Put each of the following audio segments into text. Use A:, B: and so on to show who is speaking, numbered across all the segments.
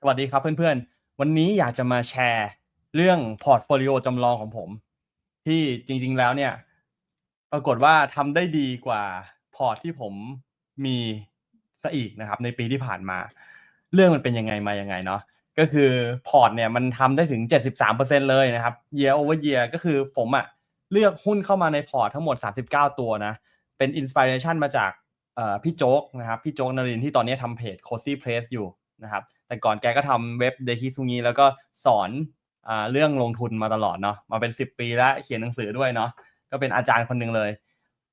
A: สวัสดีครับเพื่อนๆ วันนี้อยากจะมาแชร์เรื่องพอร์ตโฟลิโอจำลองของผม ที่จริงๆแล้วเนี่ย ปรากฏว่าทำได้ดีกว่าพอร์ตที่ผมมีซะอีกนะครับ ในปีที่ผ่านมา เรื่องมันเป็นยังไงมายังไงเนาะก็คือพอร์ตเนี่ยมันทำได้ถึง 73%เลยนะครับ year over year ก็คือผมอะเลือกหุ้นเข้ามาในพอร์ตทั้งหมด 39 ตัวนะ เป็นอินสปิเรชันมาจากพี่โจ๊กนะครับ พี่โจ๊กนรินที่ตอนนี้ทำเพจ Cozy Place อยู่ นะครับ แต่ก่อนแกก็ทำเว็บเดคิซุงีแล้วก็สอนอเรื่องลงทุนมาตลอดเนาะมาเป็น 10 ปีแล้วเขียนหนังสือด้วยเนาะก็เป็นอาจารย์คนหนึ่งเลย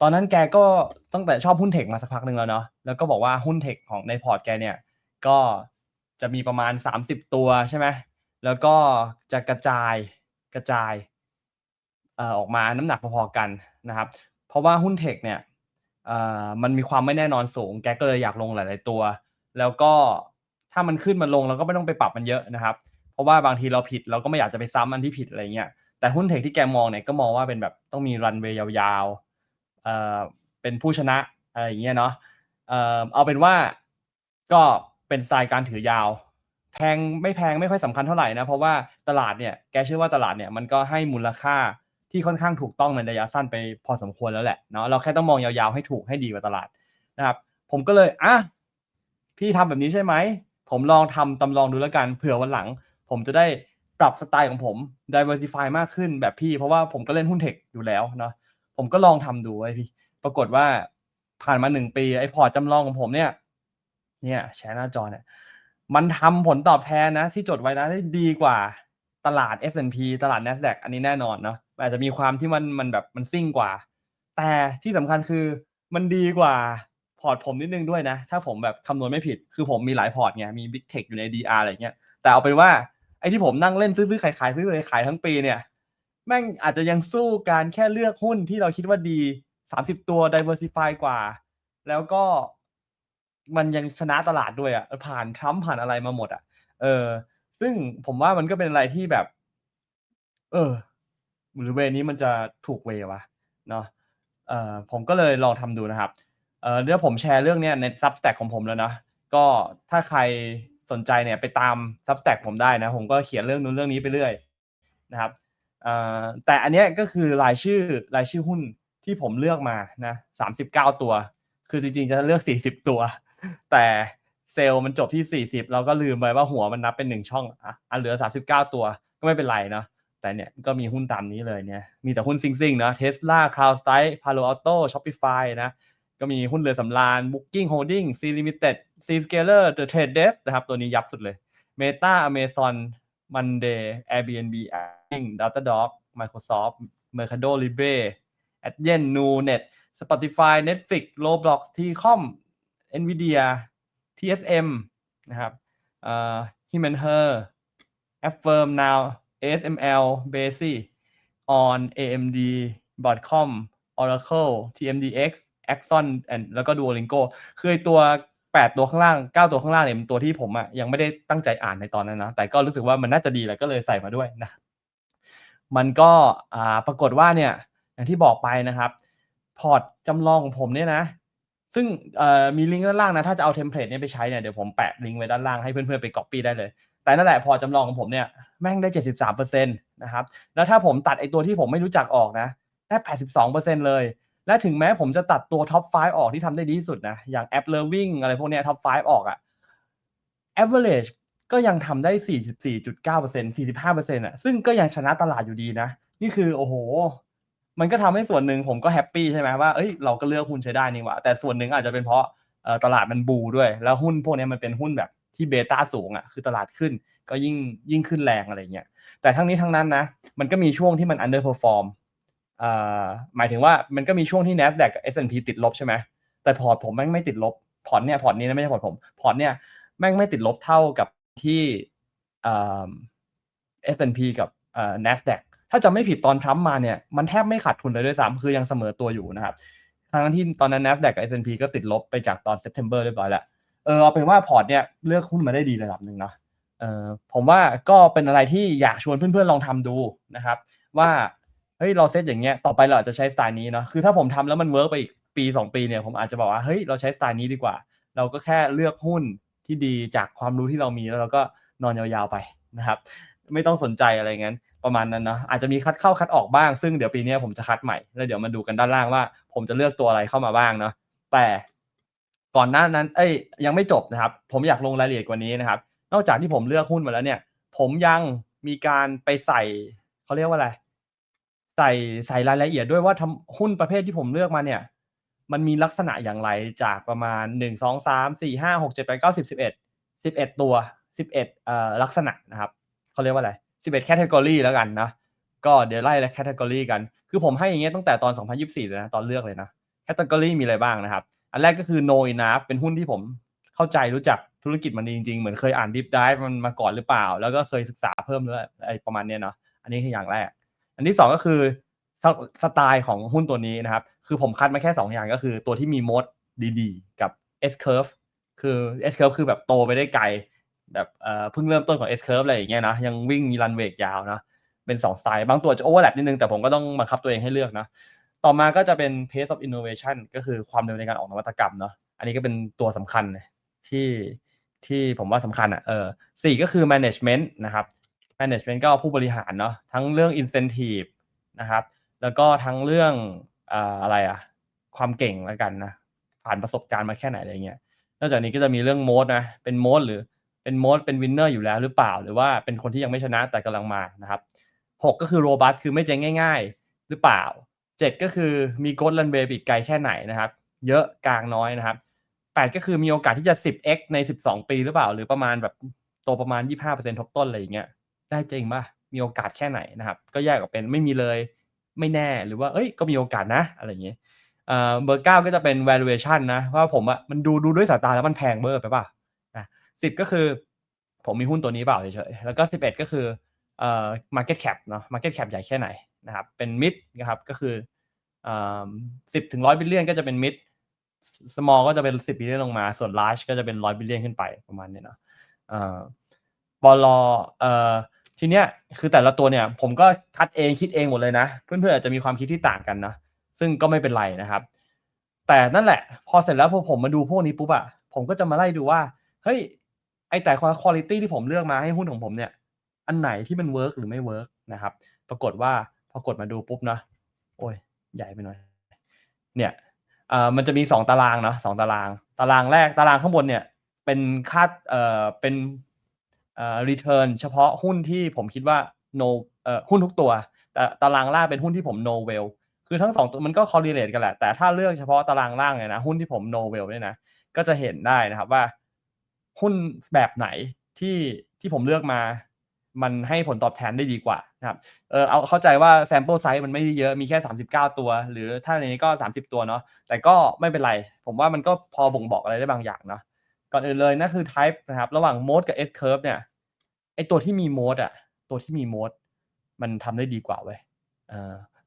A: ตอนนั้นแกก็ตั้งแต่ชอบหุ้นเทคมาสักพักหนึ่งแล้วเนาะแล้วก็บอกว่าหุ้นเทคของในพอร์ตแกเนี่ยก็จะมีประมาณ 30 ตัวใช่ไหมแล้วก็จะกระจายกระจายออกมาน้ำหนักพอๆกันนะครับ เพราะว่าหุ้นเทคเนี่ยมันมีความไม่แน่นอนสูง แกก็เลยอยากลงหลาย ๆ ตัว แล้วก็ ถ้ามันขึ้นมันลงเราก็ไม่ต้องไปปรับมันเยอะนะครับเพราะว่าบางทีเราผิดเราก็ไม่อยากจะไปซ้ำอันที่ผิดอะไรเงี้ยแต่หุ้นเทคที่แกมองเนี่ยก็มองว่าเป็นแบบต้องมีรันเวย์ยาวๆเอ่อเป็นผู้ชนะอะไรอย่างเงี้ยเนาะเอ่อเอาเป็นว่าก็เป็นสไตล์การถือยาว แพงไม่แพงไม่ค่อยสำคัญเท่าไหร่นะ เพราะว่าตลาดเนี่ยแกเชื่อว่าตลาดเนี่ยมันก็ให้มูลค่าที่ค่อนข้างถูกต้องในระยะสั้นไปพอสมควรแล้วแหละเนาะเราแค่ต้องมองยาวๆให้ถูกให้ดีกว่าตลาดนะครับ ผมก็เลยอะพี่ทำแบบนี้ใช่ไหม ผมลองทำตำลองดูแล้วกันเผื่อวันหลัง ผมจะได้ปรับสไตล์ของผม diversify มากขึ้นแบบพี่ เพราะว่าผมก็เล่นหุ้นเทคอยู่แล้วเนาะผมก็ลองทำดูไว้พี่ ปรากฏว่าผ่านมาหนึ่งปีไอ้พอร์ตจำลองของผมเนี่ย เนี่ยแชร์หน้าจอเนี่ยมันทำผลตอบแทนนะ ที่จดไว้นะได้ดีกว่าตลาด S&P ตลาด NASDAQ อันนี้แน่นอนเนาะอาจจะมีความที่มันมันแบบมันซิ่งกว่า แต่ที่สำคัญคือมันดีกว่า พอร์ตผมนิดนึงด้วยนะ ถ้าผมแบบคำนวณไม่ผิด คือผมมีหลายพอร์ตไง มี Big Tech อยู่ใน DR อะไรเงี้ย แต่เอาเป็นว่าไอ้ที่ผมนั่งเล่นซื้อๆขายๆซื้อๆขายทั้งปีเนี่ย แม่งอาจจะยังสู้การแค่เลือกหุ้นที่เราคิดว่าดี 30 ตัว diversify กว่า แล้วก็มันยังชนะตลาดด้วยอะ่ะ ผ่านทรัมป์ผ่านอะไรมาหมดอะ่ะ เออ ซึ่งผมว่ามันก็เป็นอะไรที่แบบ เออ หรือเวนี้มันจะถูกเววะเนาะ เออผมก็เลยลองทำดูนะครับ เออเดี๋ยวผมแชร์เรื่องนี้ใน Substack ของผมแล้วนะ ก็ถ้าใครสนใจเนี่ยไปตาม Substack ผมได้นะ ผมก็เขียนเรื่องนู้นเรื่องนี้ไปเรื่อยนะครับเอ่อแต่อันนี้ก็คือรายชื่อรายชื่อหุ้นที่ผมเลือกมานะสามสิบเก้าตัว คือจริงๆจะเลือกสี่สิบตัว แต่เซลล์มันจบที่สี่สิบเราก็ลืมไปว่าหัวมันนับเป็นหนึ่งช่องอะเหลือสามสิบเก้าตัวก็ไม่เป็นไรเนาะแต่เนี่ยก็มีหุ้นตามนี้เลยเนี่ยมีแต่หุ้นซิงซิงนะเทสลาคลาวสไตล์พาโลอัลโต้ช็อปปี้ไฟนะ ก็มีหุ้นเรือสำราญ Booking Holding C Limited C Scaler The Trade Desk นะครับตัวนี้ยับสุดเลย Meta Amazon Monday Airbnb Acting Datadog Microsoft Mercado Libre Adyen Nunet Spotify Netflix Roblox T-com Nvidia TSM นะครับเอ่อ Him and Her Affirm Now ASML Basi On AMD Broadcom Oracle TMDX Axon and แล้วก็ Duolingo คือตัว 8 ตัวข้างล่าง 9 ตัวข้างล่างเนี่ยเป็นตัวที่ผมอะยังไม่ได้ตั้งใจอ่านในตอนนั้นนะ แต่ก็รู้สึกว่ามันน่าจะดีแล้วก็เลยใส่มาด้วยนะ มันก็อ่าปรากฏว่าเนี่ย อย่างที่บอกไปนะครับ พอร์ตจำลองของผมเนี่ยนะ ซึ่งมีลิงก์ด้านล่างนะ ถ้าจะเอาเทมเพลตเนี้ไปใช้เนี่ย เดี๋ยวผมแปะลิงก์ไว้ด้านล่างให้เพื่อนๆไปก๊อปปี้ได้เลยแต่นั่นแหละพอจำลองของผมเนี่ยแม่งได้ 73%นะครับ แล้วถ้าผมตัดไอตัวที่ผมไม่รู้จักออกนะ ได้ 82%เลย และถึงแม้ผมจะตัดตัวท็อป 5 ออกที่ทำได้ดีที่สุดนะ อย่างแอปเลอร์วิ่งอะไรพวกนี้ท็อป 5 ออกอะ average ก็ยังทำได้ 44.9% 45%อะ ซึ่งก็ยังชนะตลาดอยู่ดีนะ นี่คือโอ้โห มันก็ทำให้ส่วนหนึ่งผมก็แฮปปี้ใช่ไหมว่า เอ้ย เราก็เลือกหุ้นใช้ได้นี่หว่า แต่ส่วนหนึ่งอาจจะเป็นเพราะตลาดมันบูด้วย แล้วหุ้นพวกนี้มันเป็นหุ้นแบบที่เบต้าสูงอะ คือตลาดขึ้น ก็ยิ่งยิ่งขึ้นแรงอะไรเงี้ย แต่ทั้งนี้ทั้งนั้นนะ มันก็มีช่วงที่มัน underperform หมายถึงว่ามันก็มีช่วงที่ NASDAQ กับ S&P ติดลบใช่ไหมแต่พอร์ตผมแม่งไม่ติดลบ พอร์ตเนี่ยพอร์ตนี้นะไม่ใช่พอร์ตผม พอร์ตเนี่ยแม่งไม่ติดลบเท่ากับที่ S&P กับ NASDAQ ถ้าจะไม่ผิดตอนทรัมป์มาเนี่ยมันแทบไม่ขาดทุนเลยด้วยซ้ำคือยังเสมอตัวอยู่นะครับทั้งที่ตอนนั้น NASDAQ กับ S&P ก็ติดลบไปจากตอน September เรียบร้อยแล้วเออเอาเป็นว่าพอร์ตเนี่ยเลือกหุ้นมาได้ดีระดับหนึ่งเนาะเออผมว่าก็เป็นอะไรที่อยากชวนเพื่อนๆลองทำดูนะครับ ว่า ฮ้ยเราเซตอย่างเงี้ยต่อไปเราอาจจะใช้สไตล์นี้เนาะคือถ้าผมทำแล้วมันเวิร์กไปอีกปีสองปีเนี่ยผมอาจจะบอกว่าเฮ้ยเราใช้สไตล์นี้ดีกว่า เราก็แค่เลือกหุ้นที่ดีจากความรู้ที่เรามีแล้วเราก็นอนยาวๆไปนะครับ ไม่ต้องสนใจอะไรงั้นประมาณนั้นเนาะอาจจะมีคัดเข้าคัดออกบ้าง ซึ่งเดี๋ยวปีนี้ผมจะคัดใหม่แล้วเดี๋ยวมาดูกันด้านล่างว่า ผมจะเลือกตัวอะไรเข้ามาบ้างเนาะแต่ก่อนหน้านั้น เอ้ยยังไม่จบนะครับ ผมอยากลงรายละเอียดกว่านี้นะครับ นอกจากที่ผมเลือกหุ้นมาแล้วเนี่ย ผมยังมีการไปใส่เขาเรียกว่าอะไร ใส่ใส่รายละเอียดด้วยว่าทำหุ้นประเภทที่ผมเลือกมาเนี่ย มันมีลักษณะอย่างไรจากประมาณหนึ่งสองสามสี่ห้าหกเจ็ดแปดเก้าสิบสิบเอ็ดสิบเอ็ดตัวสิบเอ็ดเอ่อลักษณะนะครับเขาเรียกว่าอะไรสิบเอ็ดแคตตากรีแล้วกันนะก็เดี๋ยวไล่แคตตากรีกัน คือผมให้อย่างเงี้ยตั้งแต่ตอน 2024เลยนะตอนเลือกเลยนะแคตตากรีมีอะไรบ้างนะครับ อันแรกก็คือ no enough เป็นหุ้นที่ผมเข้าใจรู้จักธุรกิจมันดีจริงๆ เหมือนเคยอ่าน deep dive มันมาก่อนหรือเปล่า แล้วก็เคยศึกษาเพิ่มด้วยไอ้ประมาณเนี้ยเนาะอันนี้คืออย่างแรก อันที่สองก็คือสไตล์ของหุ้นตัวนี้นะครับ คือผมคัดมาแค่ 2 อย่างก็คือตัวที่มีโมดดีๆ กับ S curve คือ S curve คือแบบโตไปได้ไกล แบบเพิ่งเริ่มต้นของ S curve อะไรอย่างเงี้ยนะยังวิ่งมีรันเวกยาวนะเป็น2สไตล์บางตัวจะโอเวอร์แลปนิดนึง แต่ผมก็ต้องบังคับตัวเองให้เลือกนะต่อมาก็จะเป็น pace of innovation ก็คือความเร็วในการออกนวัตกรรมเนาะอันนี้ก็เป็นตัวสำคัญที่ที่ผมว่าสำคัญอะเออสี่ก็คือ management นะครับ management ก็ผู้บริหารเนาะทั้งเรื่อง incentive นะครับ แล้วก็ทั้งเรื่องอ่าอะไรอะความเก่งแล้วกันนะผ่านประสบการณ์มาแค่ไหนอะไรเงี้ยนอกจากนี้ก็จะมีเรื่องโมดนะเป็นโมดหรือเป็นโมดเป็นวินเนอร์อยู่แล้วหรือเปล่า หรือว่าเป็นคนที่ยังไม่ชนะแต่กำลังมานะครับหกก็คือโรบัสคือไม่เจ๊งง่าย ๆ หรือเปล่าเจ็ดก็คือมีโกดลันเวย์อีกไกลแค่ไหนนะครับ เยอะกลางน้อยนะครับแปดก็คือมีโอกาสที่จะ 10x ใน 12 ปีหรือเปล่า หรือประมาณแบบโตประมาณ 25%ทบต้นอะไรอย่างเงี้ย ได้จริงป่ะมีโอกาสแค่ไหนนะครับ ก็แยกออกเป็นไม่มีเลยไม่แน่หรือว่าเอ้ยก็มีโอกาสนะอะไรอย่างเงี้ยเอ่อเบอร์เก้าก็จะเป็น valuation นะว่าผมอะมันดูดูด้วยสายตาแล้วมันแพงเบอร์ไปป่ะนะสิบก็คือ ผมมีหุ้นตัวนี้เปล่าเฉยๆแล้วก็สิบเอ็ดก็คือเอ่อ market cap เนาะ market cap ใหญ่แค่ไหนนะครับ เป็น mid นะครับก็คือสิบถึงร้อยบิลเลียนก็จะเป็น mid small ก็จะเป็นสิบบิลเลียนลงมา ส่วน large ก็จะเป็นร้อยบิลเลียนขึ้นไปประมาณนี้เนาะเอ่อบอลเอ่อ ทีเนี้ยคือแต่ละตัวเนี่ย ผมก็คัดเองคิดเองหมดเลยนะ เพื่อนๆอาจจะมีความคิดที่ต่างกันนะซึ่งก็ไม่เป็นไรนะครับ แต่นั่นแหละ พอเสร็จแล้วพอผมมาดูพวกนี้ปุ๊บอะผมก็จะมาไล่ดูว่าเฮ้ยไอแต่คุณภาพที่ผมเลือกมาให้หุ้นของผมเนี่ย อันไหนที่มันเวิร์กหรือไม่เวิร์กนะครับ ปรากฏว่าพอกดมาดูปุ๊บนะโอ้ยใหญ่ไปหน่อย เนี่ยเอ่อมันจะมีสองตารางเนาะสองตาราง ตารางแรกตารางข้างบนเนี่ย เป็นค่าเอ่อเป็น เอ่อ return เฉพาะหุ้นที่ผมคิดว่า no เอ่อหุ้นทุกตัว แต่ตารางล่างเป็นหุ้นที่ผม no well คือทั้งสองตัวมันก็ correlate กันแหละ แต่ถ้าเลือกเฉพาะตารางล่างเนี่ยนะหุ้นที่ผม no well เนี่ยนะก็จะเห็นได้นะครับว่า หุ้นแบบไหนที่ที่ผมเลือกมา มันให้ผลตอบแทนได้ดีกว่านะครับเออเอาเข้าใจว่า sample size มันไม่ได้เยอะมีแค่ 39 ตัว หรือถ้าในนี้ก็ 30 ตัวเนาะแต่ก็ไม่เป็นไร ผมว่ามันก็พอบ่งบอกอะไรได้บางอย่างเนาะ ก่อนอื่นเลยนั่นคือ type นะครับ ระหว่าง mode กับ S curve เนี่ยไอตัวที่มี mode อะตัวที่มี mode มันทำได้ดีกว่าเว้ย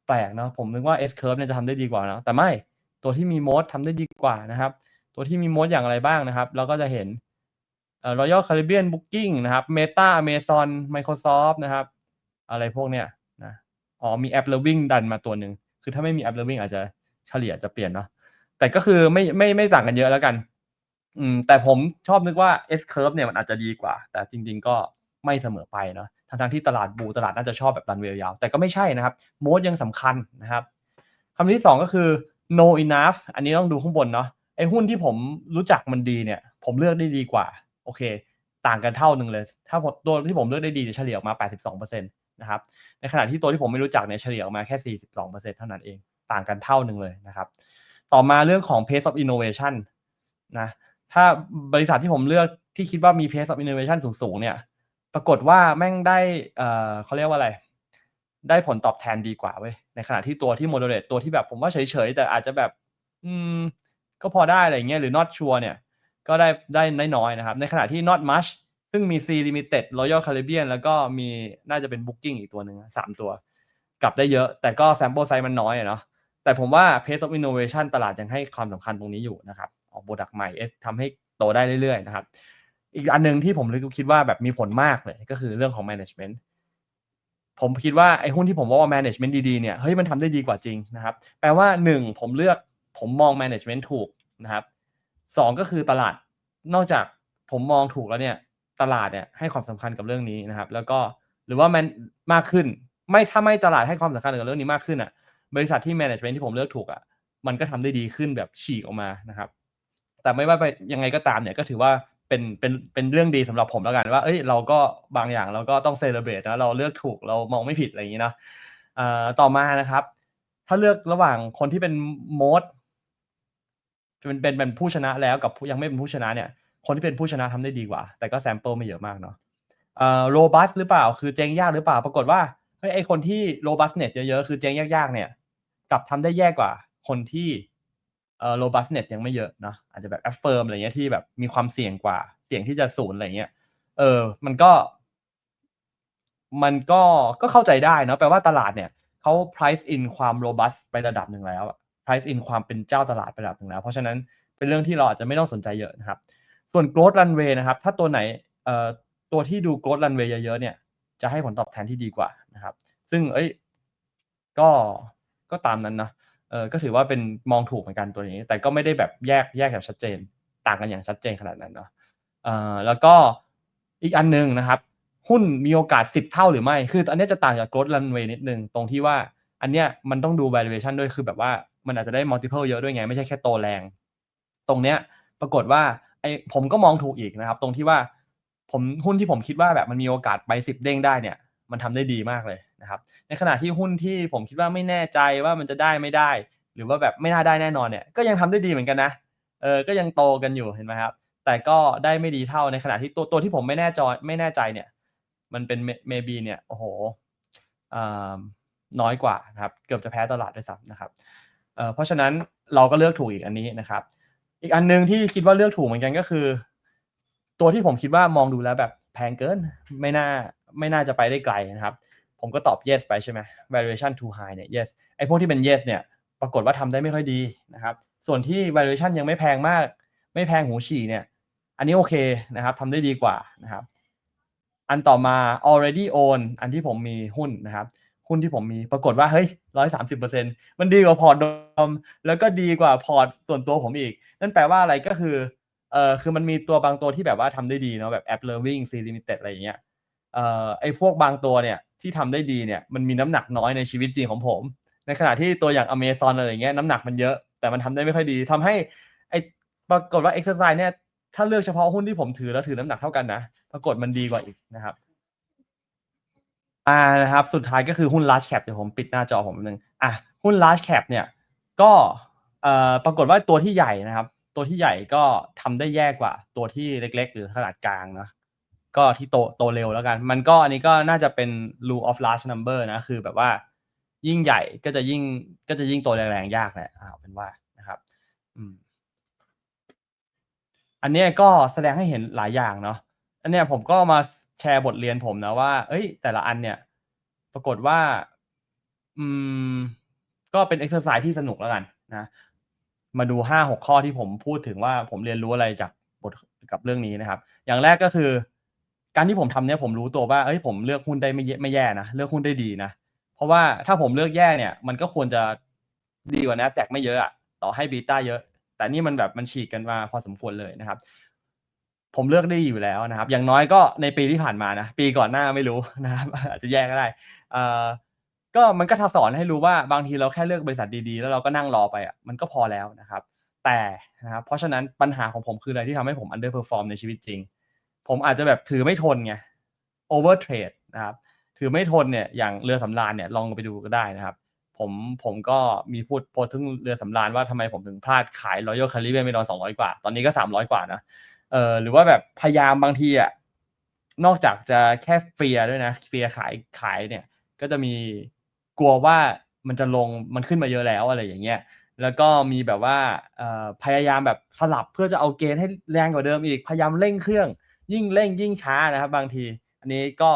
A: แปลกเนาะผมนึกว่า S curve เนี่ยจะทำได้ดีกว่านะแต่ไม่ตัวที่มี mode ทำได้ดีกว่านะครับ ตัวที่มี mode อย่างไรบ้างนะครับ เราก็จะเห็นเอ่อ Royal Caribbean Booking นะครับ Meta Amazon Microsoft นะครับ อะไรพวกเนี้ยนะอ๋อมี App Loving ดันมาตัวหนึ่งคือถ้าไม่มี App Loving อาจจะเฉลี่ยจะเปลี่ยนเนาะแต่ก็คือไม่ไม่ไม่ต่างกันเยอะแล้วกัน อืมแต่ผมชอบนึกว่า S curve เนี่ยมันอาจจะดีกว่า แต่จริง ๆ ก็ไม่เสมอไปเนาะทั้งที่ตลาดบูตลาดน่าจะชอบแบบรันเวลยาว แต่ก็ไม่ใช่นะครับโมดยังสำคัญนะครับคำที่สองก็คือ no enough อันนี้ต้องดูข้างบนเนาะไอ้หุ้นที่ผมรู้จักมันดีเนี่ย ผมเลือกได้ดีกว่า โอเค ต่างกันเท่าหนึ่งเลย ถ้าตัวที่ผมเลือกได้ดีจะเฉลี่ยออกมา 82%นะครับในขณะที่ตัวที่ผมไม่รู้จักเนี่ยเฉลี่ยออกมาแค่ 42%เท่านั้นเอง ต่างกันเท่าหนึ่งเลยนะครับ ต่อมาเรื่องของ pace of innovation นะ ถ้าบริษัทที่ผมเลือกที่คิดว่ามี pace of innovation สูงๆเนี่ย ปรากฏว่าแม่งได้เอ่อเขาเรียกว่าอะไร ได้ผลตอบแทนดีกว่าเว้ยในขณะที่ตัวที่ moderate ตัวที่แบบผมว่าเฉยๆ แต่อาจจะแบบ อืม ก็พอได้อะไรเงี้ยหรือ not sure เนี่ย ก็ได้ได้น้อยๆนะครับ ในขณะที่ not much ซึ่งมี C limited Royal Caribbean แล้วก็มีน่าจะเป็น Booking อีกตัวหนึ่งสามตัว กลับได้เยอะ แต่ก็ sample size มันน้อยเนาะแต่ผมว่า pace of innovation ตลาดยังให้ความสำคัญตรงนี้อยู่นะครับ ออกโปรดักต์ใหม่ทำให้โตได้เรื่อยๆนะครับ อีกอันหนึ่งที่ผมคิดว่าแบบมีผลมากเลยก็คือเรื่องของ management ผมคิดว่าไอ้หุ้นที่ผมว่า management ดีๆเนี่ยเฮ้ยมันทำได้ดีกว่าจริงนะครับ แปลว่าหนึ่งผมเลือกผมมอง management ถูกนะครับสองก็คือตลาดนอกจากผมมองถูกแล้วเนี่ยตลาดเนี่ยให้ความสำคัญกับเรื่องนี้นะครับ แล้วก็หรือว่ามันมากขึ้น ไม่ถ้าไม่ตลาดให้ความสำคัญกับเรื่องนี้มากขึ้นอะบริษัทที่ management ที่ผมเลือกถูกอะมันก็ทำได้ดีขึ้นแบบฉีกออกมานะครับ แต่ไม่ว่าไปยังไงก็ตามเนี่ยก็ถือว่าเป็นเป็นเป็นเรื่องดีสำหรับผมแล้วกันว่า เอ้ยเราก็บางอย่างเราก็ต้องเซเลบรตนะเราเลือกถูกเรามองไม่ผิดอะไรอย่างนี้นะเอ่อต่อมานะครับ ถ้าเลือกระหว่างคนที่เป็นโมดเป็นเป็นเป็นผู้ชนะแล้วกับยังไม่เป็นผู้ชนะเนี่ย คนที่เป็นผู้ชนะทำได้ดีกว่า แต่ก็แซมเปิลไม่เยอะมากเนาะเอ่อโรบัสหรือเปล่า คือเจ๊งยากหรือเปล่า ปรากฏว่าเฮ้ยไอคนที่โรบัสเน็ตเยอะๆ คือเจ๊งยากๆเนี่ย กลับทำได้แย่กว่า คนที่ เอ่อโรบัสเน็ตยังไม่เยอะเนาะอาจจะแบบแอฟเฟิร์มอะไรเงี้ยที่แบบมีความเสี่ยงกว่า เสี่ยงที่จะศูนย์อะไรเงี้ย เออ มันก็ มันก็ก็เข้าใจได้เนาะแปลว่าตลาดเนี่ยเขา price in ความ robust ไประดับหนึ่งแล้ว price in ความเป็นเจ้าตลาดไประดับหนึ่งแล้ว เพราะฉะนั้นเป็นเรื่องที่เราอาจจะไม่ต้องสนใจเยอะนะครับ ส่วน growth runway นะครับ ถ้าตัวไหนเอ่อตัวที่ดู growth runway เยอะๆเนี่ย จะให้ผลตอบแทนที่ดีกว่านะครับ ซึ่งเอ้ย ก็ก็ตามนั้นนะ เออก็ถือว่าเป็นมองถูกเหมือนกันตัวนี้ แต่ก็ไม่ได้แบบแยกแยกแบบชัดเจน ต่างกันอย่างชัดเจนขนาดนั้นเนาะเออแล้วก็อีกอันหนึ่งนะครับ หุ้นมีโอกาส 10 เท่าหรือไม่ คืออันนี้จะต่างจาก growth runway นิดนึง ตรงที่ว่าอันเนี้ยมันต้องดู valuation ด้วยคือแบบว่ามันอาจจะได้ multiple เยอะด้วยไง ไม่ใช่แค่โตแรง ตรงเนี้ยปรากฏว่าไอผมก็มองถูกอีกนะครับ ตรงที่ว่าผมหุ้นที่ผมคิดว่าแบบมันมีโอกาสไป 10 เด้งได้เนี่ย มันทำได้ดีมากเลย นะครับในขณะที่หุ้นที่ผมคิดว่าไม่แน่ใจว่ามันจะได้ไม่ได้ หรือว่าแบบไม่น่าได้แน่นอนเนี่ยก็ยังทำได้ดีเหมือนกันนะเออก็ยังโตกันอยู่เห็นไหมครับ แต่ก็ได้ไม่ดีเท่าในขณะที่ตัวตัวที่ผมไม่แน่ใจไม่แน่ใจเนี่ย มันเป็นเมบีเนี่ยโอ้โหน้อยกว่านะครับเกือบจะแพ้ตลาดด้วยซ้ำนะครับเเพราะฉะนั้นเราก็เลือกถูกอีกอันนี้นะครับ อีกอันนึงที่คิดว่าเลือกถูกเหมือนกันก็คือ ตัวที่ผมคิดว่ามองดูแล้วแบบแพงเกินไม่น่าไม่น่าจะไปได้ไกลนะครับ ผมก็ตอบ yes ไปใช่ไหม valuation too high เนี่ย yes ไอ้พวกที่เป็น yes เนี่ย ปรากฏว่าทำได้ไม่ค่อยดีนะครับ ส่วนที่ valuation ยังไม่แพงมาก ไม่แพงหูฉี่เนี่ย อันนี้โอเคนะครับทำได้ดีกว่านะครับ อันต่อมา already own อันที่ผมมีหุ้นนะครับหุ้นที่ผมมีปรากฏว่าเฮ้ยร้อยสามสิบเปอร์เซ็นมันดีกว่าพอร์ตดมแล้วก็ดีกว่าพอร์ตส่วนตัวผมอีก นั่นแปลว่าอะไรก็คือเอ่อคือมันมีตัวบางตัวที่แบบว่าทำได้ดีเนาะแบบ app loving c limited อะไรอย่างเงี้ยเอ่อไอพวกบางตัวเนี่ย ที่ทำได้ดีเนี่ยมันมีน้ำหนักน้อยในชีวิตจริงของผม ในขณะที่ตัวอย่าง Amazon อะไรอย่างเงี้ยน้ำหนักมันเยอะแต่มันทำได้ไม่ค่อยดีทำให้ไอปรากฏว่า exercise เนี่ยถ้าเลือกเฉพาะหุ้นที่ผมถือแล้วถือน้ำหนักเท่ากันนะปรากฏมันดีกว่าอีกนะครับอ่านะครับสุดท้ายก็คือหุ้น large cap เดี๋ยวผมปิดหน้าจอผมนึงอะหุ้น large cap เนี่ยก็เอ่อปรากฏว่าตัวที่ใหญ่นะครับ ตัวที่ใหญ่ก็ทำได้แย่กว่า ตัวที่เล็ก ๆ หรือขนาดกลางนะ ก็ที่โตโตเร็วแล้วกัน มันก็อันนี้ก็น่าจะเป็น rule of large number นะ คือแบบว่ายิ่งใหญ่ก็จะยิ่งก็จะยิ่งโตแรงๆยากแหละเอาเป็นว่านะครับอืมอันนี้ก็แสดงให้เห็นหลายอย่างเนาะอันเนี้ยผมก็มาแชร์บทเรียนผมนะว่า เอ้ย แต่ละอันเนี่ย ปรากฏว่า อืม ก็เป็นเอ็กซ์เซอร์ไซส์ที่สนุกแล้วกันนะ มาดูห้าหกข้อที่ผมพูดถึงว่าผมเรียนรู้อะไรจากบทกับเรื่องนี้นะครับ อย่างแรกก็คือ การที่ผมทำเนี่ยผมรู้ตัวว่าเอ้ยผมเลือกหุ้นได้ไม่ไม่แย่นะเลือกหุ้นได้ดีนะเพราะว่าถ้าผมเลือกแย่เนี่ย มันก็ควรจะดีกว่า NASDAQ ไม่เยอะอะต่อให้บีต้าเยอะ แต่นี่มันแบบมันฉีกกันมาพอสมควรเลยนะครับ ผมเลือกได้อยู่แล้วนะครับ อย่างน้อยก็ในปีที่ผ่านมานะปีก่อนหน้าไม่รู้นะครับอาจจะแย่ก็ได้เอ่อก็มันก็ทสอนให้รู้ว่าบางทีเราแค่เลือกบริษัทดีๆ แล้วเราก็นั่งรอไปอะมันก็พอแล้วนะครับ แต่นะครับเพราะฉะนั้นปัญหาของผมคืออะไรที่ทำให้ผม underperform ในชีวิตจริง ผมอาจจะแบบถือไม่ทนไง over trade นะครับถือไม่ทนเนี่ยอย่างเรือสำราญเนี่ยลองไปดูก็ได้นะครับ ผมผมก็มีพูดโพสถึงเรือสำราญว่าทำไมผมถึงพลาดขาย Royal Caribbean ไปตอนสองร้อยกว่า ตอนนี้ก็สามร้อยกว่านะเออหรือว่าแบบพยายามบางทีอะนอกจากจะแค่เฟียด้วยนะเฟียขายขายเนี่ย ก็จะมีกลัวว่ามันจะลงมันขึ้นมาเยอะแล้วอะไรอย่างเงี้ยแล้วก็มีแบบว่าพยายามแบบสลับเพื่อจะเอาเกณฑ์ให้แรงกว่าเดิมอีกพยายามเร่งเครื่อง ยิ่งเร่งยิ่งช้านะครับ บางที อันนี้ก็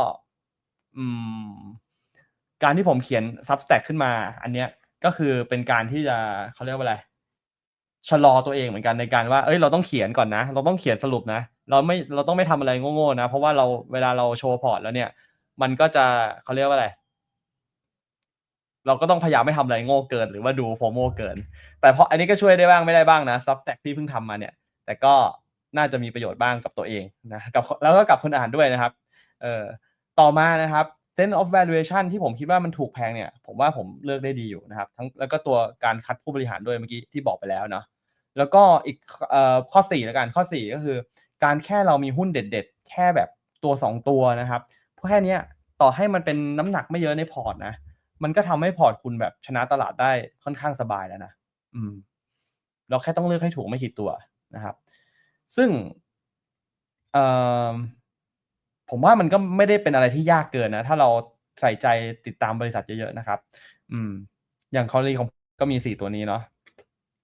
A: การที่ผมเขียน Substack ขึ้นมา อันเนี้ยก็คือเป็นการที่จะเขาเรียกว่าอะไรชะลอตัวเองเหมือนกันในการว่าเอ้ยเราต้องเขียนก่อนนะ เราต้องเขียนสรุปนะ เราไม่เราต้องไม่ทำอะไรโง่ๆนะ เพราะว่าเราเวลาเราโชว์พอร์ตแล้วเนี่ย มันก็จะเขาเรียกว่าอะไร เราก็ต้องพยายามไม่ทำอะไรโง่เกิน หรือว่าดูโฟโมเกิน แต่เพออันนี้ก็ช่วยได้บ้างไม่ได้บ้างนะ Substack ที่เพิ่งทำมาเนี่ย แต่ก็ น่าจะมีประโยชน์บ้างกับตัวเองนะกับแล้วก็กับคนอ่านด้วยนะครับเอ่อต่อมานะครับ sense of valuation ที่ผมคิดว่ามันถูกแพงเนี่ยผมว่าผมเลือกได้ดีอยู่นะครับ ทั้งแล้วก็ตัวการคัดผู้บริหารด้วยเมื่อกี้ที่บอกไปแล้วเนาะแล้วก็อีกเอ่อข้อ4แล้วกันข้อ 4 ก็คือ การแค่เรามีหุ้นเด็ด ๆ แค่แบบตัว 2 ตัวนะครับเพราะแค่นี้ต่อให้มันเป็นน้ำหนักไม่เยอะในพอร์ตนะมันก็ทำให้พอร์ตคุณแบบชนะตลาดได้ค่อนข้างสบายแล้วนะอืม เราแค่ต้องเลือกให้ถูกไม่ผิดตัวนะครับ ซึ่งผมว่ามันก็ไม่ได้เป็นอะไรที่ยากเกินนะ ถ้าเราใส่ใจติดตามบริษัทเยอะๆนะครับ อืม อย่างคอรีของก็มีสี่ตัวนี้เนาะ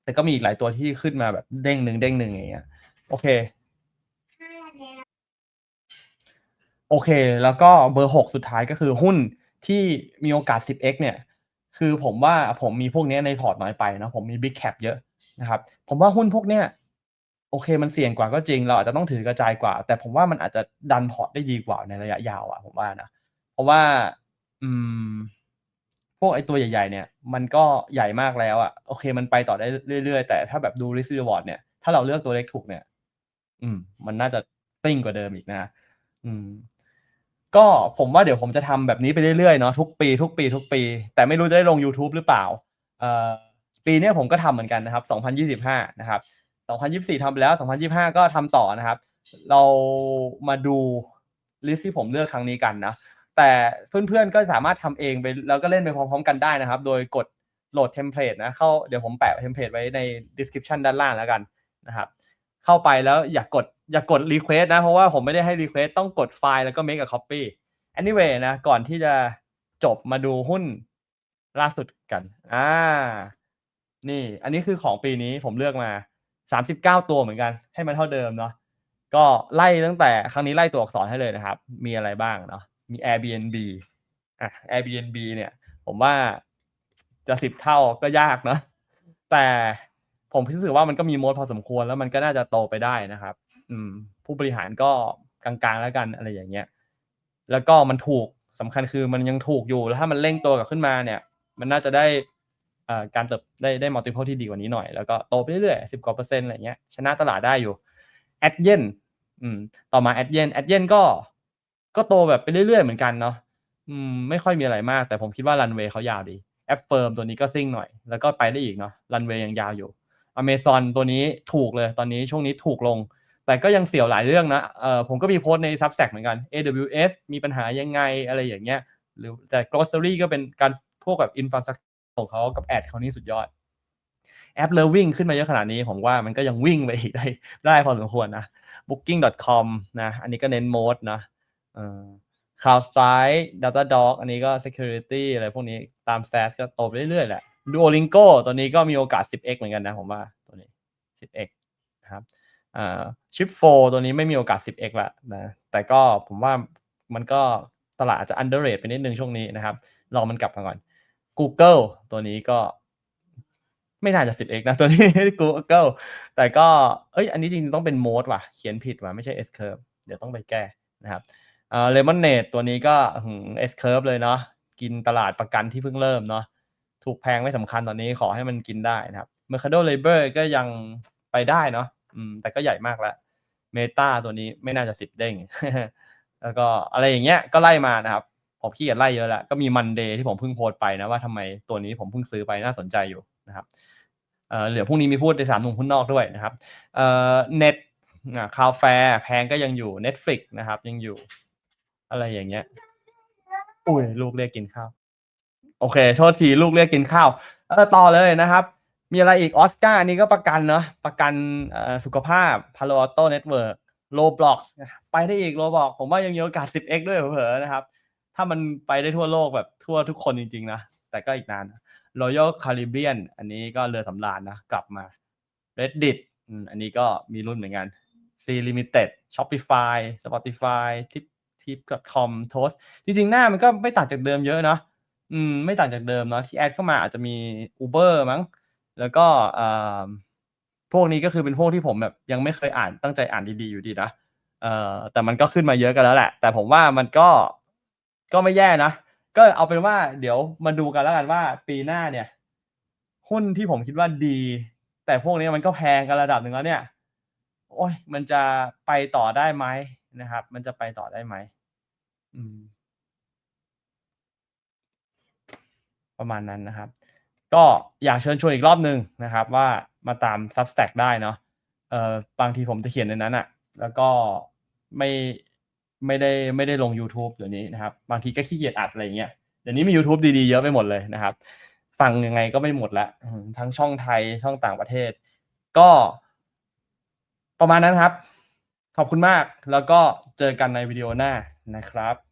A: แต่ก็มีอีกหลายตัวที่ขึ้นมาแบบเด้งหนึ่งเด้งหนึ่งอย่างเงี้ย โอเค โอเค แล้วก็เบอร์หกสุดท้ายก็คือหุ้นที่มีโอกาส 10x เนี่ย คือผมว่าผมมีพวกนี้ในพอร์ตน้อยไปนะผมมี big cap เยอะนะครับ ผมว่าหุ้นพวกเนี้ย โอเคมันเสี่ยงกว่าก็จริง เราอาจจะต้องถือกระจายกว่า แต่ผมว่ามันอาจจะดันพอร์ตได้ดีกว่าในระยะยาวอะผมว่านะเพราะว่า อืม พวกไอตัวใหญ่ ๆ เนี่ย มันก็ใหญ่มากแล้วอะโอเค มันไปต่อได้เรื่อยๆ แต่ถ้าแบบดู risk reward เนี่ย ถ้าเราเลือกตัวเล็กถูกเนี่ย อืม มันน่าจะติ้งกว่าเดิมอีกนะอืม ก็ผมว่าเดี๋ยวผมจะทำแบบนี้ไปเรื่อยๆเนาะทุกปีทุกปีทุกปี แต่ไม่รู้จะได้ลง YouTube หรือเปล่า เอ่อปีนี้ผมก็ทำเหมือนกันนะครับ 2025 นะครับ 2024ทำไปแล้ว 2025 ก็ทำต่อนะครับ เรามาดูลิสต์ที่ผมเลือกครั้งนี้กันนะ แต่เพื่อนๆก็สามารถทำเองไปแล้วก็เล่นไปพร้อมๆกันได้นะครับ โดยกดโหลดเทมเพลตนะ เข้าเดี๋ยวผมแปะเทมเพลตไว้ใน description ด้านล่างแล้วกันนะครับ เข้าไปแล้วอย่ากกดอย่ากกด request นะ เพราะว่าผมไม่ได้ให้ request ต้องกดไฟล์แล้วก็ make a copy anyway นะ ก่อนที่จะจบมาดูหุ้นล่าสุดกัน อ่า นี่ อันนี้คือของปีนี้ผมเลือกมา 39 ตัวเหมือนกัน ให้มันเท่าเดิมเนาะก็ไล่ตั้งแต่ครั้งนี้ไล่ตัวอักษรให้เลยนะครับ มีอะไรบ้างเนาะมี Airbnb อะ Airbnb เนี่ย ผมว่าจะสิบเท่าก็ยากเนาะแต่ผมรู้สึกว่ามันก็มีโมดพอสมควรแล้วมันก็น่าจะโตไปได้นะครับ อืม ผู้บริหารก็กลางๆแล้วกันอะไรอย่างเงี้ย แล้วก็มันถูกสำคัญคือมันยังถูกอยู่แล้วถ้ามันเร่งตัวกลับขึ้นมาเนี่ย มันน่าจะได้ การเติบได้ได้มัลติเพลที่ดีกว่านี้หน่อย แล้วก็โตไปเรื่อยๆสิบกว่าเปอร์เซ็นต์อะไรเงี้ยชนะตลาดได้อยู่แอดเยนอืมต่อมาแอดเยนแอดเยนก็ก็โตแบบไปเรื่อยๆเหมือนกันเนาะอืมไม่ค่อยมีอะไรมาก แต่ผมคิดว่ารันเวย์เขายาวดีแอปเฟิร์มตัวนี้ก็ซิ่งหน่อย แล้วก็ไปได้อีกเนาะรันเวย์ยังยาวอยู่อเมซอนตัวนี้ถูกเลยตอนนี้ช่วงนี้ถูกลง แต่ก็ยังเสี่ยวหลายเรื่องนะเออผมก็มีโพสต์ใน s u b s t a c เหมือนกัน AWS มีปัญหายังไงอะไรอย่างเงี้ยหรือแต่ Grocery ก็เป็นการพวกแบบ infrastructure ของเขากับแอดเขานี่สุดยอด แอปเลวิ่งขึ้นมาเยอะขนาดนี้ ผมว่ามันก็ยังวิ่งไปอีกได้ได้พอสมควรนะ booking.com นะอันนี้ก็เน้นโมดนะเอ่อ CrowdStrike Datadog อันนี้ก็ security อะไรพวกนี้ตาม SaaS ก็โตไปเรื่อยๆแหละ Duolingo ตัวนี้ก็มีโอกาส 10x เหมือนกันนะผมว่าตัวนี้ 10x นะครับอ่าชิปโฟตัวนี้ไม่มีโอกาส 10x ละนะแต่ก็ผมว่ามันก็ตลาดอาจจะ underrate ไปนิดนึงช่วงนี้นะครับรองมันกลับมาก่อน Google ตัวนี้ก็ไม่น่าจะ 10x นะตัวนี้ Google แต่ก็เอ้ยอันนี้จริงๆต้องเป็นโมดว่ะ เขียนผิดว่ะ ไม่ใช่ S curve เดี๋ยวต้องไปแก้นะครับอ่า Lemonade ตัวนี้ก็หืม S curve เลยเนาะกินตลาดประกันที่เพิ่งเริ่มเนาะถูกแพงไม่สำคัญตอนนี้ขอให้มันกินได้นะครับ Mercado Labor ก็ยังไปได้เนาะอืมแต่ก็ใหญ่มากแล้ว Meta ตัวนี้ไม่น่าจะ10เด้งแล้วก็อะไรอย่างเงี้ยก็ไล่มานะครับ ผมขี้เกียจไล่เยอะแล้วก็มี Monday ที่ผมเพิ่งโพสต์ไปนะว่าทำไมตัวนี้ผมเพิ่งซื้อไปน่าสนใจอยู่นะครับเออเหลือพรุ่งนี้มีพูดในสามหนุ่มหุ้นนอกด้วยนะครับเอ่อ Net อ่าวแฟแพงก็ยังอยู่ Netflix นะครับ ยังอยู่ อะไรอย่างเงี้ยอุ้ยลูกเรียกกินข้าว โอเค โทษทีลูกเรียกกินข้าวเออต่อเลยนะครับ มีอะไรอีกออสการ์อันนี้ก็ประกันเนาะประกันสุขภาพ Palo Alto Network Roblox ไปได้อีก Roblox ผมว่ายังมีโอกาส 10x ด้วยเผลอๆนะครับ ถ้ามันไปได้ทั่วโลกแบบทั่วทุกคนจริง ๆ นะ แต่ก็อีกนาน Royal Caribbean อันนี้ก็เรือสำราญนะ กลับมา Reddit อันนี้ก็มีรุ่นเหมือนกัน C Limited Shopify Spotify Tip Tip.com Toast จริง ๆ หน้ามันก็ไม่ต่างจากเดิมเยอะเนาะอืมไม่ต่างจากเดิมเนาะที่แอดเข้ามาอาจจะมี Uber มั้ง แล้วก็อ่าพวกนี้ก็คือเป็นพวกที่ผมแบบยังไม่เคยอ่านตั้งใจอ่านดีๆอยู่ดีนะเอ่อแต่มันก็ขึ้นมาเยอะกันแล้วแหละ แต่ผมว่ามันก็ ก็ไม่แย่นะ ก็เอาเป็นว่าเดี๋ยวมาดูกันแล้วกันว่าปีหน้าเนี่ย หุ้นที่ผมคิดว่าดี แต่พวกนี้มันก็แพงกันระดับหนึ่งแล้วเนี่ย โอ๊ยมันจะไปต่อได้ไหมนะครับ มันจะไปต่อได้ไหมอืม ประมาณนั้นนะครับ ก็อยากเชิญชวนอีกรอบหนึ่งนะครับ ว่ามาตาม Substack ได้เนาะเอ่อบางทีผมจะเขียนในนั้นอะแล้วก็ไม่ ไม่ได้ไม่ได้ลงยูทูบเดี๋ยวนี้นะครับ บางทีก็ขี้เกียจอัดอะไรเงี้ยเดี๋ยวนี้มียูทูบดีๆ เยอะไปหมดเลยนะครับ ฟังยังไงก็ไม่หมดละทั้งช่องไทยช่องต่างประเทศ ก็ ประมาณนั้นครับ ขอบคุณมากแล้วก็เจอกันในวิดีโอหน้านะครับ